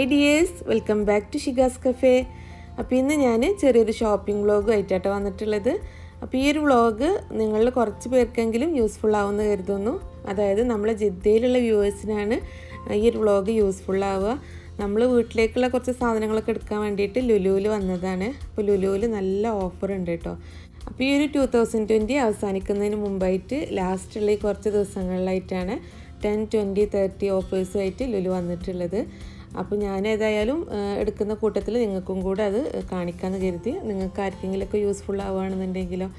Hi dears welcome back to Shigas cafe അപ്പോൾ ഇന്ന് ഞാൻ ചെറിയൊരു ഷോപ്പിംഗ് വ്ളോഗും ആയിട്ടാണ് വന്നിട്ടുള്ളത്. അപ്പോൾ ഈ ഒരു വ്ളോഗ് നിങ്ങളിൽ കുറച്ച് പേർക്കെങ്കിലും യൂസ്ഫുൾ ആവുമെന്ന് കരുതുന്നു. അതായത് നമ്മളെ ജിദ്ദയിലുള്ള വ്യൂവേഴ്സിനാണ് ഈ ഒരു വ്ളോഗ് യൂസ്ഫുൾ ആവുക. നമ്മൾ വീട്ടിലേക്കുള്ള കുറച്ച് സാധനങ്ങളൊക്കെ എടുക്കാൻ വേണ്ടിയിട്ട് ലുലുവിൽ വന്നതാണ്. അപ്പോൾ ലുലുവിൽ നല്ല ഓഫർ ഉണ്ട് കേട്ടോ. അപ്പോൾ ഈ ഒരു ടു തൗസൻഡ് ട്വന്റി അവസാനിക്കുന്നതിന് മുമ്പായിട്ട് ലാസ്റ്റുള്ള ഈ കുറച്ച് ദിവസങ്ങളിലായിട്ടാണ് ടെൻ ട്വന്റി തേർട്ടി ഓഫേഴ്സുമായിട്ട് ലുലു വന്നിട്ടുള്ളത്. അപ്പോൾ ഞാൻ ഏതായാലും എടുക്കുന്ന കൂട്ടത്തിൽ നിങ്ങൾക്കും കൂടെ അത് കാണിക്കാമെന്ന് കരുതി. നിങ്ങൾക്ക് ആർക്കെങ്കിലുമൊക്കെ യൂസ്ഫുൾ ആവുകയാണെന്നുണ്ടെങ്കിലോ.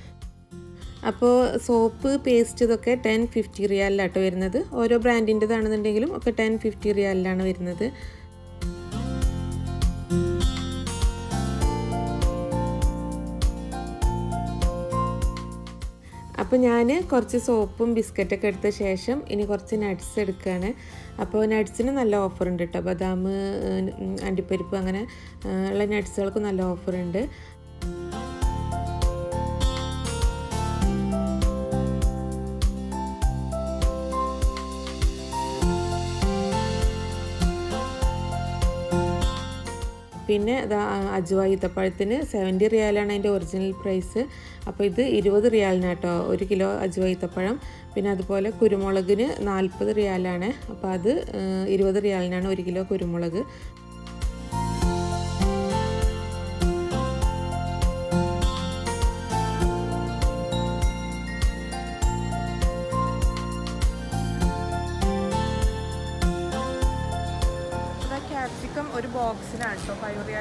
അപ്പോൾ സോപ്പ് പേസ്റ്റ് ഇതൊക്കെ ടെൻ ഫിഫ്റ്റി റിയാലിലാട്ടോ വരുന്നത്. ഓരോ ബ്രാൻഡിന്റെതാണെന്നുണ്ടെങ്കിലും ഒക്കെ ടെൻ ഫിഫ്റ്റി റിയാലിലാണ് വരുന്നത്. അപ്പോൾ ഞാൻ കുറച്ച് സോപ്പും ബിസ്ക്കറ്റൊക്കെ എടുത്ത ശേഷം ഇനി കുറച്ച് നട്ട്സ് എടുക്കുകയാണ്. അപ്പോൾ നട്ട്സിന് നല്ല ഓഫറുണ്ട് കേട്ടോ. ബദാം അണ്ടിപ്പരിപ്പ് അങ്ങനെ ഉള്ള നട്ട്സുകൾക്ക് നല്ല ഓഫർ പിന്നെ അജുവ ഈത്തപ്പഴത്തിന് സെവന്റി റിയാലാണ് അതിന്റെ ഒറിജിനൽ പ്രൈസ് അപ്പോൾ ഇത് ഇരുപത് റിയാലിനാട്ടോ ഒരു കിലോ അജുവ ഈത്തപ്പഴം പിന്നെ അതുപോലെ കുരുമുളകിന് നാൽപ്പത് റിയാലാണ്. അപ്പോൾ അത് ഇരുപത് റിയാലിനാണ് ഒരു കിലോ കുരുമുളക്.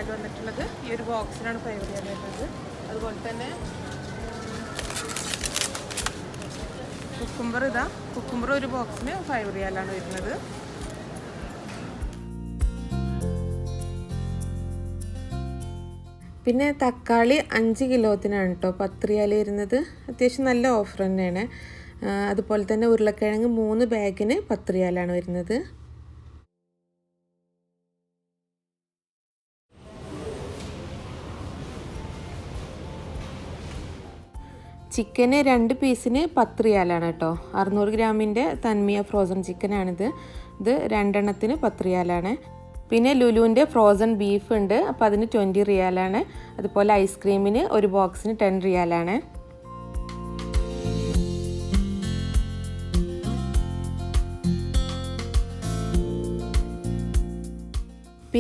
റിയാൽ വന്നിട്ടുള്ളത് ഈ ഒരു ബോക്സിനാണ് ഫൈവ് വരുന്നത്. അതുപോലെ തന്നെ കുക്കുംബർ ഇതാ. കുക്കുംബർ ഒരു ബോക്സിന് ഫൈവ് റിയാലാണ് വരുന്നത്. പിന്നെ തക്കാളി അഞ്ച് കിലോത്തിനാണ് കേട്ടോ പത്ത് റിയാൽ വരുന്നത്. അത്യാവശ്യം നല്ല ഓഫർ തന്നെയാണ്. അതുപോലെ തന്നെ ഉരുളക്കിഴങ്ങ് മൂന്ന് ബാഗിന് പത്രിയാലാണ് വരുന്നത്. ചിക്കന് രണ്ട് പീസിന് പത്ത് റിയാലാണ് കേട്ടോ. അറുന്നൂറ് ഗ്രാമിന്റെ തന്മിയ ഫ്രോസൺ ചിക്കനാണിത് ഇത് രണ്ടെണ്ണത്തിന് പത്ത് റിയാലാണ് പിന്നെ ലുലുവിന്റെ ഫ്രോസൺ ബീഫ് ഉണ്ട്. അപ്പോൾ അതിന് ട്വന്റി റിയാലാണ്. അതുപോലെ ഐസ്ക്രീമിന് ഒരു ബോക്സിന് ടെൻ റിയാലാണ്.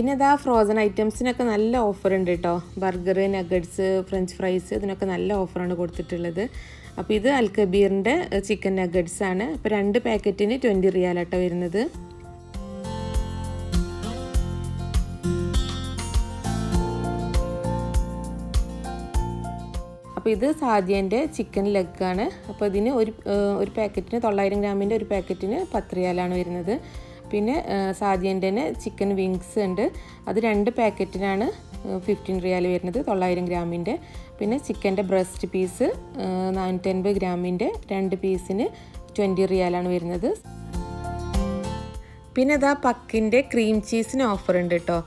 പിന്നെ ഇതാ ഫ്രോസൺ ഐറ്റംസിനൊക്കെ നല്ല ഓഫർ ഉണ്ട് കേട്ടോ ബർഗർ നഗറ്റ്സ് ഫ്രഞ്ച് ഫ്രൈസ് ഇതിനൊക്കെ നല്ല ഓഫറാണ് കൊടുത്തിട്ടുള്ളത്. അപ്പോൾ ഇത് അൽക്കബീറിന്റെ ചിക്കൻ നഗറ്റ്സ് ആണ്. അപ്പോൾ രണ്ട് പാക്കറ്റിന് ട്വന്റി റിയാലാട്ടോ വരുന്നത്. അപ്പോൾ ഇത് സാദ്യന്റെ ചിക്കൻ ലെഗ് ആണ്. അപ്പോൾ ഇതിന് ഒരു ഒരു പാക്കറ്റിന് തൊള്ളായിരം ഗ്രാമിന്റെ ഒരു പാക്കറ്റിന് പത്ത് റിയാലാണ് വരുന്നത്. പിന്നെ സാദ്യന്റെ തന്നെ ചിക്കൻ വിങ്സ് ഉണ്ട്. അത് രണ്ട് പാക്കറ്റിനാണ് ഫിഫ്റ്റീൻ റിയാൽ വരുന്നത് തൊള്ളായിരം ഗ്രാമിന്റെ. പിന്നെ ചിക്കന്റെ ബ്രസ്റ്റ് പീസ് നാനൂറ്റൻപത് ഗ്രാമിന്റെ. രണ്ട് പീസിന് ട്വന്റി റിയാലാണ് വരുന്നത്. പിന്നെ അതാ പക്കിന്റെ ക്രീം ചീസിന് ഓഫർ ഉണ്ട് കേട്ടോ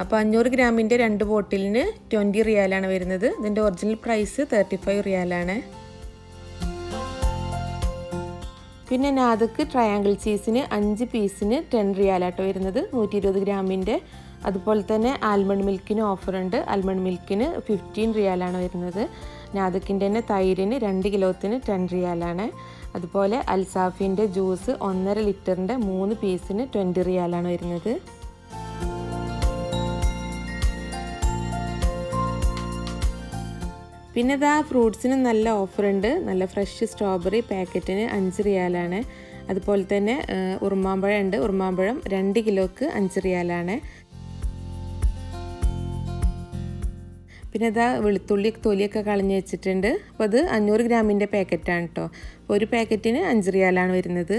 അപ്പോൾ അഞ്ഞൂറ് ഗ്രാമിന്റെ രണ്ട് ബോട്ടിലിന് ട്വന്റി റിയാലാണ് വരുന്നത്. ഇതിന്റെ ഒറിജിനൽ പ്രൈസ് തേർട്ടി ഫൈവ് റിയാലാണ്. പിന്നെ നാദക്ക് ട്രയാങ്കിൾ ചീസിന് അഞ്ച് പീസിന് ടെൻ റിയാലാട്ടോ വരുന്നത്. നൂറ്റി ഇരുപത് ഗ്രാമിന്റെ അതുപോലെ തന്നെ ആൽമണ്ട് മിൽക്കിന് ഓഫറുണ്ട് ആൽമണ്ട് മിൽക്കിന് ഫിഫ്റ്റീൻ റിയാലാണ് വരുന്നത്. നാദക്കിന്റെ തന്നെ തൈരിന് രണ്ട് കിലോത്തിന് ടെൻ റിയാലാണ് അതുപോലെ അൽസാഫിന്റെ ജ്യൂസ് ഒന്നര ലിറ്ററിന്റെ മൂന്ന് പീസിന് ട്വന്റി റിയാലാണ് വരുന്നത്. പിന്നെ ഇതാ ഫ്രൂട്ട്സിന് നല്ല ഓഫർ ഉണ്ട് നല്ല ഫ്രഷ് സ്ട്രോബെറി പാക്കറ്റിന് അഞ്ച് റിയാലാണ്. അതുപോലെ തന്നെ ഉറുമാമ്പഴം ഉണ്ട് ഉറുമാമ്പഴം രണ്ട് കിലോക്ക് അഞ്ച് റിയാലാണ്. പിന്നെ ഇതാ വെളുത്തുള്ളി തൊലിയൊക്കെ കളഞ്ഞ് വെച്ചിട്ടുണ്ട്. അപ്പോൾ അത് അഞ്ഞൂറ് ഗ്രാമിന്റെ പാക്കറ്റാണ് കേട്ടോ ഒരു പാക്കറ്റിന് അഞ്ച് റിയാലാണ് വരുന്നത്.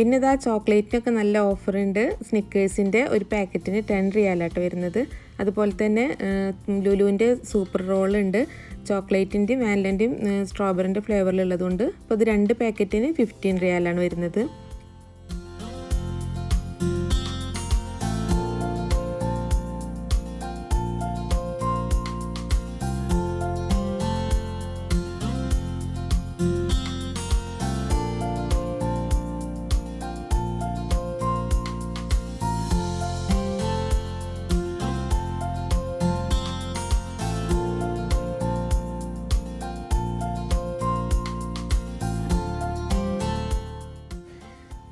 പിന്നെ ഇതാ ചോക്ലേറ്റിനൊക്കെ നല്ല ഓഫറുണ്ട്. സ്നിക്കേഴ്സിന്റെ ഒരു പാക്കറ്റിന് ടെൻ റിയാലാട്ടോ വരുന്നത്. അതുപോലെ തന്നെ ലുലുവിന്റെ സൂപ്പർ റോൾ ഉണ്ട് ചോക്ലേറ്റിന്റെയും വാനിലന്റെയും സ്ട്രോബെറിന്റെ ഫ്ലേവറിലുള്ളതുകൊണ്ട് അപ്പോൾ ഇത് രണ്ട് പാക്കറ്റിന് ഫിഫ്റ്റീൻ റിയാലാണ് വരുന്നത്.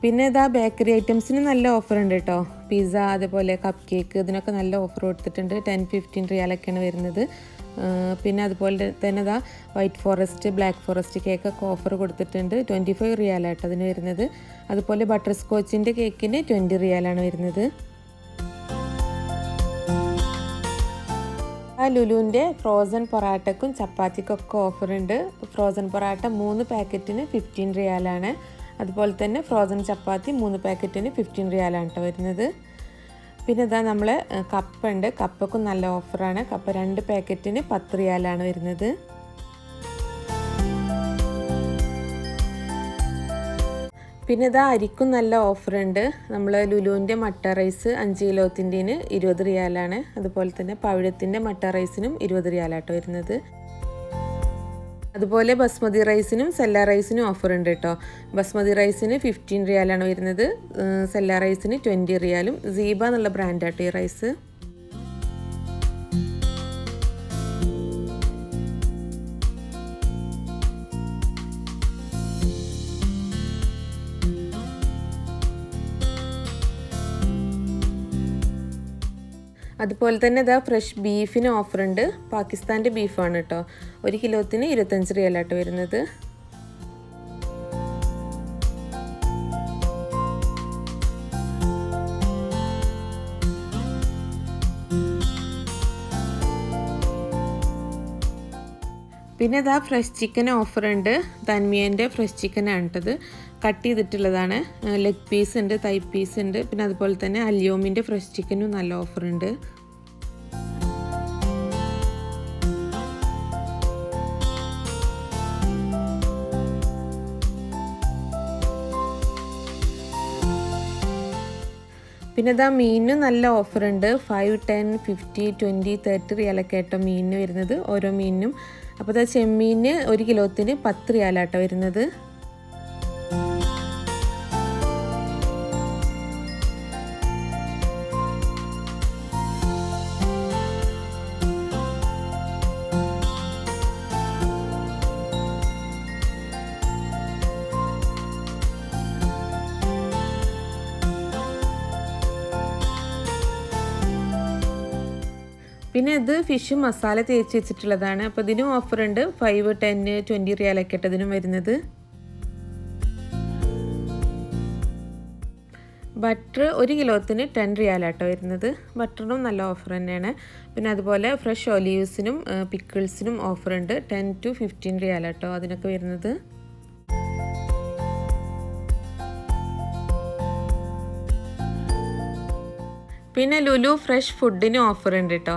പിന്നെ ഇതാ ബേക്കറി ഐറ്റംസിന് നല്ല ഓഫർ ഉണ്ട് കേട്ടോ പിസ്സ അതേപോലെ കപ്പ് കേക്ക് ഇതിനൊക്കെ നല്ല ഓഫർ കൊടുത്തിട്ടുണ്ട്. ടെൻ ഫിഫ്റ്റീൻ റിയാലൊക്കെയാണ് വരുന്നത്. പിന്നെ അതുപോലെ തന്നെ ഇതാ വൈറ്റ് ഫോറസ്റ്റ് ബ്ലാക്ക് ഫോറസ്റ്റ് കേക്കൊക്കെ ഓഫർ കൊടുത്തിട്ടുണ്ട്. ട്വന്റി ഫൈവ് റിയാലാട്ടോ അതിന് വരുന്നത്. അതുപോലെ ബട്ടർ സ്കോച്ചിന്റെ കേക്കിന് ട്വന്റി റിയാലാണ് വരുന്നത്. ആ ലുലുവിന്റെ ഫ്രോസൺ പൊറാട്ടക്കും ചപ്പാത്തിക്കൊക്കെ ഓഫർ ഉണ്ട്. ഫ്രോസൺ പൊറാട്ട മൂന്ന് പാക്കറ്റിന് ഫിഫ്റ്റീൻ റിയാലാണ് അതുപോലെ തന്നെ ഫ്രോസൺ ചപ്പാത്തി മൂന്ന് പാക്കറ്റിന് ഫിഫ്റ്റീൻ റിയാലാണ് കേട്ടോ വരുന്നത്. പിന്നെ ഇതാ നമ്മൾ കപ്പ ഉണ്ട് കപ്പക്കും നല്ല ഓഫറാണ്. കപ്പ രണ്ട് പാക്കറ്റിന് പത്ത് റിയാലാണ് വരുന്നത്. പിന്നെ ഇതാ അരിക്കും നല്ല ഓഫറുണ്ട്. നമ്മൾ ലുലുവിന്റെ മട്ട റൈസ് അഞ്ച് കിലോത്തിന്റെന് ഇരുപത് റിയാലാണ്. അതുപോലെ തന്നെ പവിഴത്തിന്റെ മട്ട റൈസിനും ഇരുപത് റിയാലാട്ടോ വരുന്നത്. അതുപോലെ ബസ്മതി റൈസിനും സെല്ല റൈസിനും ഓഫർ ഉണ്ട് കേട്ടോ ബസ്മതി റൈസിന് ഫിഫ്റ്റീൻ റിയാലാണ് വരുന്നത്. സെല്ല റൈസിന് ട്വന്റി റിയാലും സീബ എന്നുള്ള ബ്രാൻഡാട്ടോ ഈ റൈസ് അതുപോലെ തന്നെ ഇതാ ഫ്രഷ് ബീഫിന് ഓഫറുണ്ട് പാകിസ്ഥാന്റെ ബീഫാണ് കേട്ടോ ഒരു കിലോത്തിന് ഇരുപത്തഞ്ച് റിയലാട്ടോ വരുന്നത്. പിന്നെ ഇതാ ഫ്രഷ് ചിക്കൻ ഓഫർ ഉണ്ട് തന്മിയന്റെ ഫ്രഷ് ചിക്കനാണ് കേട്ടത് കട്ട് ചെയ്തിട്ടുള്ളതാണ്. ലെഗ് പീസ് ഉണ്ട് തൈ പീസ് ഉണ്ട്. പിന്നെ അതുപോലെ തന്നെ അല്യോമിന്റെ ഫ്രഷ് ചിക്കനും നല്ല ഓഫർ ഉണ്ട് പിന്നെ ഇതാ മീനിന് നല്ല ഓഫർ ഉണ്ട് five ten fifty twenty thirty റിയലൊക്കെ ആയിട്ടോ മീനിന് വരുന്നത്. ഓരോ മീനിനും അപ്പോൾ അത് ചെമ്മീന് ഒരു കിലോത്തിന് പത്ത് റിയാലാട്ടോ വരുന്നത്. പിന്നെ ഇത് ഫിഷ് മസാല തേച്ച് വെച്ചിട്ടുള്ളതാണ്. അപ്പോൾ ഇതിനും ഓഫർ ഉണ്ട്. ഫൈവ് ടെന്ന് ട്വന്റി റിയാലൊക്കെ ഇതിനും വരുന്നത്. ബട്ടർ ഒരു കിലോത്തിന് ടെൻ റിയാലാട്ടോ വരുന്നത്. ബട്ടറിനും നല്ല ഓഫർ തന്നെയാണ്. പിന്നെ അതുപോലെ ഫ്രഷ് ഒലീവ്സിനും പിക്കിൾസിനും ഉണ്ട്. ടെൻ ടു ഫിഫ്റ്റീൻ റിയാലാട്ടോ അതിനൊക്കെ വരുന്നത്. പിന്നെ ലുലു ഫ്രഷ് ഫുഡിന് ഓഫർ ഉണ്ട് കേട്ടോ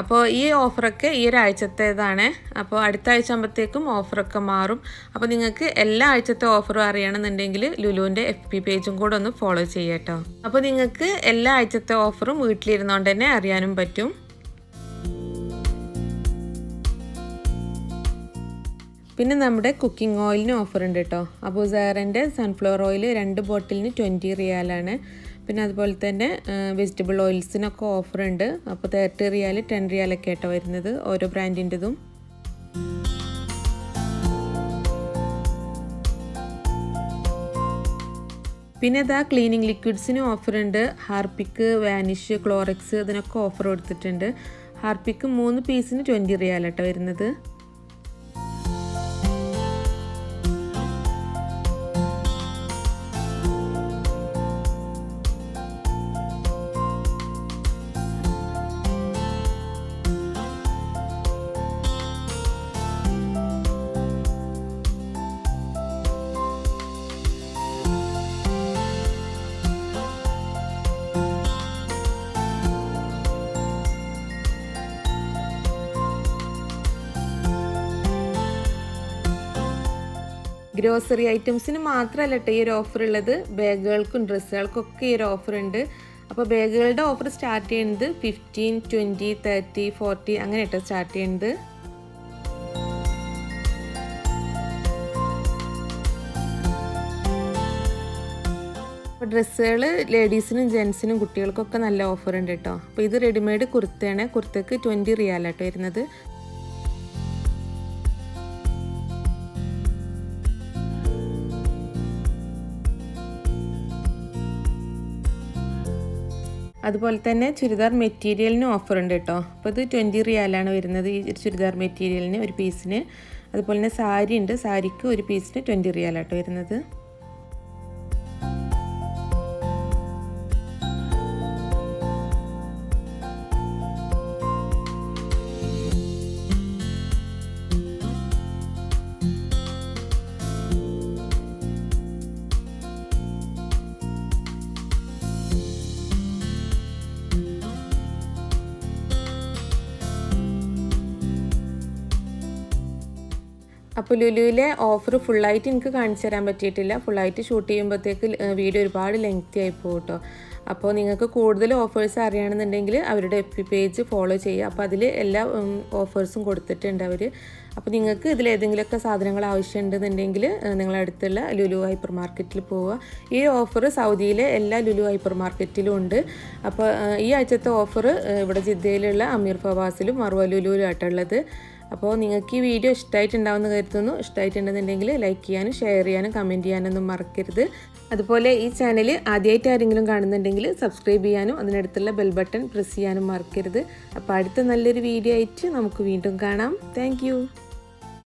അപ്പോൾ ഈ ഓഫറൊക്കെ ഈ ഒരാഴ്ചത്തേതാണ് അപ്പോൾ അടുത്ത ആഴ്ച ആകുമ്പോഴത്തേക്കും ഓഫറൊക്കെ മാറും. അപ്പോൾ നിങ്ങൾക്ക് എല്ലാ ആഴ്ചത്തെ ഓഫറും അറിയണമെന്നുണ്ടെങ്കിൽ ലുലുവിന്റെ എഫ് പി പേജും കൂടെ ഒന്ന് ഫോളോ ചെയ്യാം കേട്ടോ അപ്പോൾ നിങ്ങൾക്ക് എല്ലാ ആഴ്ചത്തെ ഓഫറും വീട്ടിലിരുന്നുകൊണ്ട് തന്നെ അറിയാനും പറ്റും. പിന്നെ നമ്മുടെ കുക്കിംഗ് ഓയിലിന് ഓഫർ ഉണ്ട് കേട്ടോ അബുസാറിന്റെ സൺഫ്ലവർ ഓയിൽ രണ്ട് ബോട്ടിലിന് ട്വന്റി റിയാലാണ് പിന്നെ അതുപോലെ തന്നെ വെജിറ്റബിൾ ഓയിൽസിനൊക്കെ ഓഫർ ഉണ്ട് അപ്പോൾ തേർട്ടി റിയാൽ ടെൻ റിയാലൊക്കെ ആയിട്ടോ വരുന്നത് ഓരോ ബ്രാൻഡിന്റെതും പിന്നെ ഇതാ ക്ലീനിങ് ലിക്വിഡ്സിന് ഓഫർ ഉണ്ട് ഹാർപ്പിക്ക് വാനിഷ് ക്ലോറക്സ് അതിനൊക്കെ ഓഫർ കൊടുത്തിട്ടുണ്ട്. ഹാർപ്പിക്ക് മൂന്ന് പീസിന് ട്വന്റി റിയാലാട്ടോ വരുന്നത്. ഗ്രോസറി ഐറ്റംസിന് മാത്രമല്ല കേട്ടോ ഈ ഒരു ഓഫർ ഉള്ളത്. ബാഗുകൾക്കും ഡ്രസ്സുകൾക്കൊക്കെ ഈ ഒരു ഓഫർ ഉണ്ട്. അപ്പോൾ ബാഗുകളുടെ ഓഫർ സ്റ്റാർട്ട് ചെയ്യുന്നത് ഫിഫ്റ്റീൻ ട്വന്റി തേർട്ടി ഫോർട്ടി അങ്ങനെ കേട്ടോ സ്റ്റാർട്ട് ചെയ്യുന്നത് ഡ്രസ്സുകൾ ലേഡീസിനും ജെൻസിനും കുട്ടികൾക്കൊക്കെ നല്ല ഓഫർ ഉണ്ട് കേട്ടോ അപ്പോൾ ഇത് റെഡിമെയ്ഡ് കുർത്തയാണ്. കുർത്തക്ക് ട്വന്റി റിയാലാട്ടോ വരുന്നത്. അതുപോലെ തന്നെ ചുരിദാർ മെറ്റീരിയലിന് ഓഫർ ഉണ്ട് കേട്ടോ. അപ്പോൾ ഇത് ട്വന്റി റിയാലാണ് വരുന്നത് ഈ ചുരിദാർ മെറ്റീരിയലിന് ഒരു പീസിന് അതുപോലെ തന്നെ സാരി ഉണ്ട്. സാരിക്ക് ഒരു പീസിന് ട്വന്റി റിയാലാട്ടോ വരുന്നത്. അപ്പോൾ ലുലുവിലെ ഓഫർ ഫുള്ളായിട്ട് എനിക്ക് കാണിച്ചു തരാൻ പറ്റിയിട്ടില്ല. ഫുള്ളായിട്ട് ഷൂട്ട് ചെയ്യുമ്പോഴത്തേക്ക് വീഡിയോ ഒരുപാട് ലെങ്തി ആയി പോകും കേട്ടോ അപ്പോൾ നിങ്ങൾക്ക് കൂടുതൽ ഓഫേഴ്സ് അറിയണമെന്നുണ്ടെങ്കിൽ അവരുടെ എഫ് പേജ് ഫോളോ ചെയ്യുക. അപ്പോൾ അതിൽ എല്ലാ ഓഫേഴ്സും കൊടുത്തിട്ടുണ്ട് അവർ അപ്പോൾ നിങ്ങൾക്ക് ഇതിൽ ഏതെങ്കിലുമൊക്കെ സാധനങ്ങൾ ആവശ്യമുണ്ടെന്നുണ്ടെങ്കിൽ നിങ്ങളടുത്തുള്ള ലുലു ഹൈപ്പർ മാർക്കറ്റിൽ പോവുക. ഈ ഓഫർ സൗദിയിലെ എല്ലാ ലുലു ഹൈപ്പർ മാർക്കറ്റിലും ഉണ്ട് അപ്പോൾ ഈ ആഴ്ചത്തെ ഓഫർ ഇവിടെ ജിദ്ദയിലുള്ള അമീർ ഫവാസിലും മറുവ ലുലുവിലും ആയിട്ടുള്ളത്. അപ്പോൾ നിങ്ങൾക്ക് ഈ വീഡിയോ ഇഷ്ടമായിട്ടുണ്ടാവുമെന്ന് കരുതുന്നു. ഇഷ്ടമായിട്ടുണ്ടെന്നുണ്ടെങ്കിൽ ലൈക്ക് ചെയ്യാനും ഷെയർ ചെയ്യാനും കമന്റ് ചെയ്യാനൊന്നും മറക്കരുത്. അതുപോലെ ഈ ചാനൽ ആദ്യമായിട്ട് ആരെങ്കിലും കാണുന്നുണ്ടെങ്കിൽ സബ്സ്ക്രൈബ് ചെയ്യാനും അതിനടുത്തുള്ള ബെൽ ബട്ടൺ പ്രസ് ചെയ്യാനും മറക്കരുത്. അപ്പോൾ അടുത്ത നല്ലൊരു വീഡിയോ ആയിട്ട് നമുക്ക് വീണ്ടും കാണാം. താങ്ക്